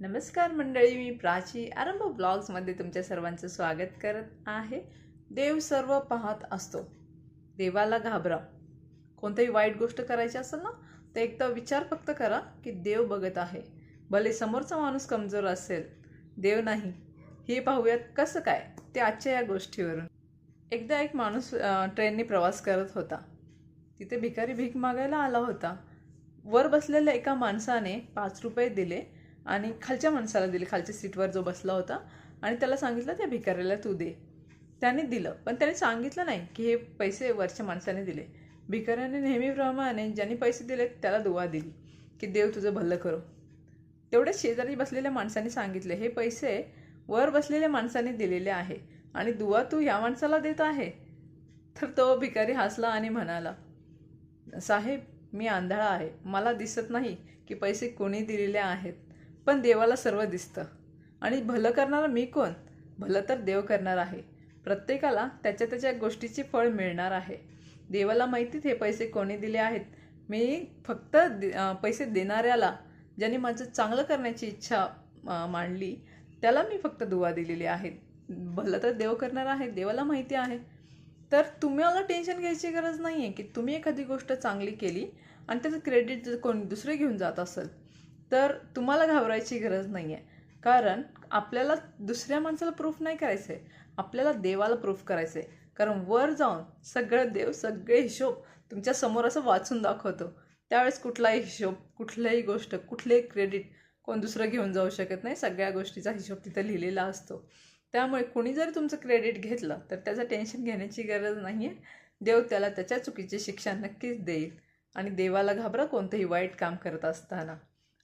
नमस्कार मंडळी मी प्राची. आरंभ ब्लॉग्समध्ये तुमच्या सर्वांचं स्वागत करत आहे. देव सर्व पाहत असतो. देवाला घाबरा. कोणतंही वाईट गोष्ट करायची असेल ना तर एकदा विचार फक्त करा की देव बघत आहे. भले समोरचा माणूस कमजोर असेल देव नाही. हे पाहूयात कसं काय? ते आजच्या या गोष्टीवरून. एकदा एक माणूस ट्रेनने प्रवास करत होता. तिथे भिकारी भीक मागायला आला होता. वर बसलेल्या एका माणसाने पाच रुपये दिले. आणि खालच्या माणसाला दिले खालच्या सीटवर जो बसला होता. आणि त्याला सांगितलं त्या भिकाऱ्याला तू दे. त्याने दिलं. पण त्याने सांगितलं नाही की हे पैसे वरच्या माणसाने दिले. भिकाऱ्याने नेहमीप्रमाणे ज्यांनी पैसे दिले त्याला दुवा दिली की देव तुझं भलं करो. तेवढ्या शेजारी बसलेल्या माणसाने सांगितले हे पैसे वर बसलेल्या माणसाने दिलेले आहे आणि दुवा तू ह्या माणसाला देत आहे. तर तो भिकारी हसला आणि म्हणाला साहेब मी आंधळा आहे. मला दिसत नाही की पैसे कोणी दिलेले आहेत. पण देवाला सर्व दिसतं. आणि भलं करणारा मी कोण? भलं तर देव करणार आहे. प्रत्येकाला त्याच्या त्याच्या गोष्टीचे फळ मिळणार आहे. देवाला माहितीत हे पैसे कोणी दिले आहेत? मी फक्त दे- पैसे देणाऱ्याला ज्याने माझं चांगलं करण्याची इच्छा मांडली त्याला मी फक्त दुवा दिलेली आहे भलं तर देव करणार आहे देवाला माहिती आहे. तर तुम्हाला टेन्शन घ्यायची गरज नाही आहे की तुम्ही एखादी गोष्ट चांगली केली आणि त्याचं क्रेडिट जर कोणी दुसरे घेऊन जात असेल तर तुम्हाला घाबरायची गरज नाही आहे कारण आपल्याला दुसऱ्या माणसाला प्रूफ नाही करायचं आहे आपल्याला देवाला प्रूफ करायचं आहे कारण वर जाऊन सगळं देव सगळे हिशोब तुमच्यासमोर असं वाचून दाखवतो. त्यावेळेस कुठलाही हिशोब कुठल्याही गोष्ट कुठलेही क्रेडिट कोण दुसरं घेऊन जाऊ शकत नाही. सगळ्या गोष्टीचा हिशोब तिथं लिहिलेला असतो. त्यामुळे कुणी जरी तुमचं क्रेडिट घेतलं तर त्याचं टेन्शन घेण्याची गरज नाही आहे देव त्याला त्याच्या चुकीची शिक्षा नक्कीच देईल. आणि देवाला घाबरा कोणतंही वाईट काम करत असताना.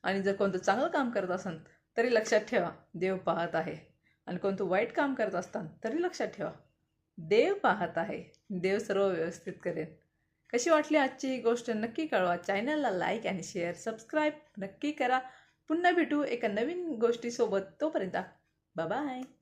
आणि जर कोणतं चांगलं काम करत असाल तरी लक्षात ठेवा देव पाहत आहे. आणि कोणतं वाईट काम करत असताना तरी लक्षात ठेवा देव पाहत आहे. देव सर्व व्यवस्थित करेल. कशी वाटली आजची ही गोष्ट? नक्की कळवा. चॅनलला लाईक आणि शेअर सबस्क्राईब नक्की करा. पुन्हा भेटू एका नवीन गोष्टीसोबत. तोपर्यंत बाय.